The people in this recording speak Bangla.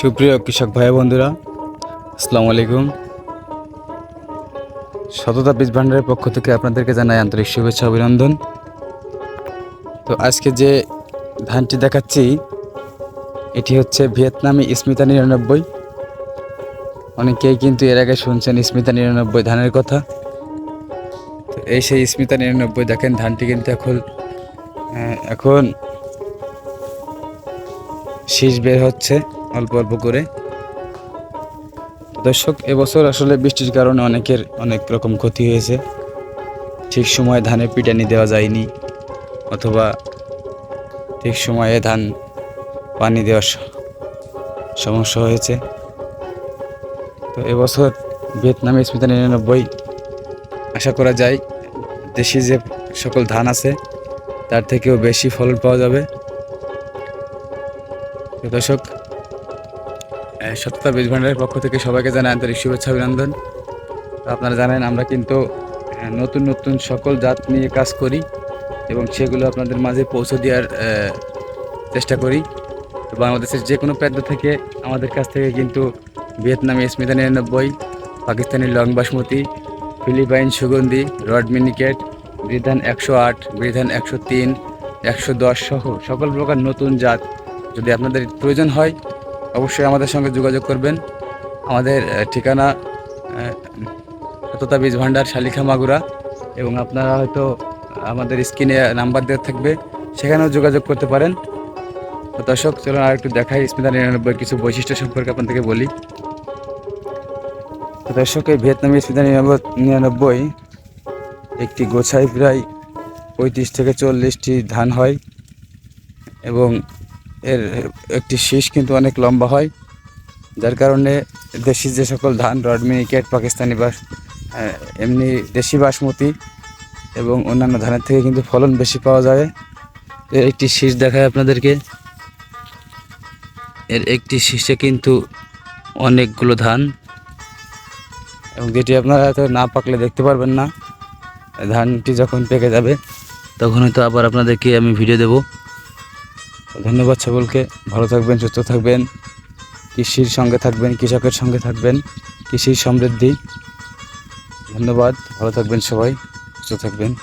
সুপ্রিয় কৃষক ভাই বন্ধুরা, আসসালামু আলাইকুম। সততা বীজ ভান্ডারের পক্ষ থেকে আপনাদেরকে জানাই আন্তরিক শুভেচ্ছা অভিনন্দন। তো আজকে যে ধানটি দেখাচ্ছি, এটি হচ্ছে ভিয়েতনামি স্মিতা নিরানব্বই। অনেকেই কিন্তু এর আগে শুনছেন স্মিতা নিরানব্বই ধানের কথা। তো এই সেই স্মিতা নিরানব্বই, দেখেন ধানটি কিন্তু এখন এখন শীষ বের হচ্ছে। অল্প অল্প করে। দর্শক, এবছর আসলে বৃষ্টির কারণে অনেকের অনেক রকম ক্ষতি হয়েছে। ঠিক সময়ে ধানে পিটানি দেওয়া যায়নি, অথবা ঠিক সময়ে ধান পানি দেওয়ার সমস্যা হয়েছে। তো এবছর ভিয়েতনামে স্মিতা নিরানব্বই। আশা করা যায় দেশি যে সকল ধান আছে, তার থেকেও বেশি ফলন পাওয়া যাবে। দর্শক সততা বীজ ভান্ডারের পক্ষ থেকে সবাইকে জানাই আন্তরিক শুভেচ্ছা, অভিনন্দন। আপনারা জানেন, আমরা কিন্তু নতুন নতুন সকল জাত নিয়ে কাজ করি এবং সেগুলো আপনাদের মাঝে পৌঁছে দেওয়ার চেষ্টা করি। তো বাংলাদেশের যে কোনো প্রান্ত থেকে আমাদের কাছ থেকে কিন্তু ভিয়েতনামি স্মিতা নিরানব্বই পাকিস্তানি লং বাসমতি, ফিলিপাইন সুগন্ধি, রড মিনিকেট, বিধান একশো আট, বিধান একশো তিন, একশো দশ সহ সকল প্রকার নতুন জাত যদি আপনাদের প্রয়োজন হয় অবশ্যই আমাদের সঙ্গে যোগাযোগ করবেন। আমাদের ঠিকানা সততা বীজ ভান্ডার শালিখা মাগুরা, এবং আপনারা হয়তো আমাদের স্ক্রিনে নাম্বার দেওয়া থাকবে, সেখানেও যোগাযোগ করতে পারেন। দর্শক, চলুন আর একটু দেখাই স্মিতা নিরানব্বই, কিছু বৈশিষ্ট্য সম্পর্কে আপনাদেরকে বলি। দর্শক, এই ভিয়েতনামি স্মিতা নিরানব্বই একটি গোছায় প্রায় পঁয়ত্রিশ থেকে চল্লিশটি ধান হয়, এবং এর একটি শীষ কিন্তু অনেক লম্বা হয়, যার কারণে দেশি যে সকল ধান রড মিনিকেট পাকিস্তানি বাস এমনি দেশি বাসমতি এবং অন্যান্য ধানের থেকে কিন্তু ফলন বেশি পাওয়া যায়। এর একটি শীষ দেখায় আপনাদেরকে। এর একটি শীষে কিন্তু অনেকগুলো ধান এবং যেটি আপনারা হয়তো না পাকলে দেখতে পারবেন না। ধানটি যখন পেকে যাবে তখন হয়তো আবার আপনাদেরকে আমি ভিডিও দেবো। ধন্যবাদ সকলকে। ভালো থাকবেন, সুস্থ থাকবেন। কৃষির সঙ্গে থাকবেন, কৃষকের সঙ্গে থাকবেন। কৃষির সমৃদ্ধি। ধন্যবাদ। ভালো থাকবেন সবাই, সুস্থ থাকবেন।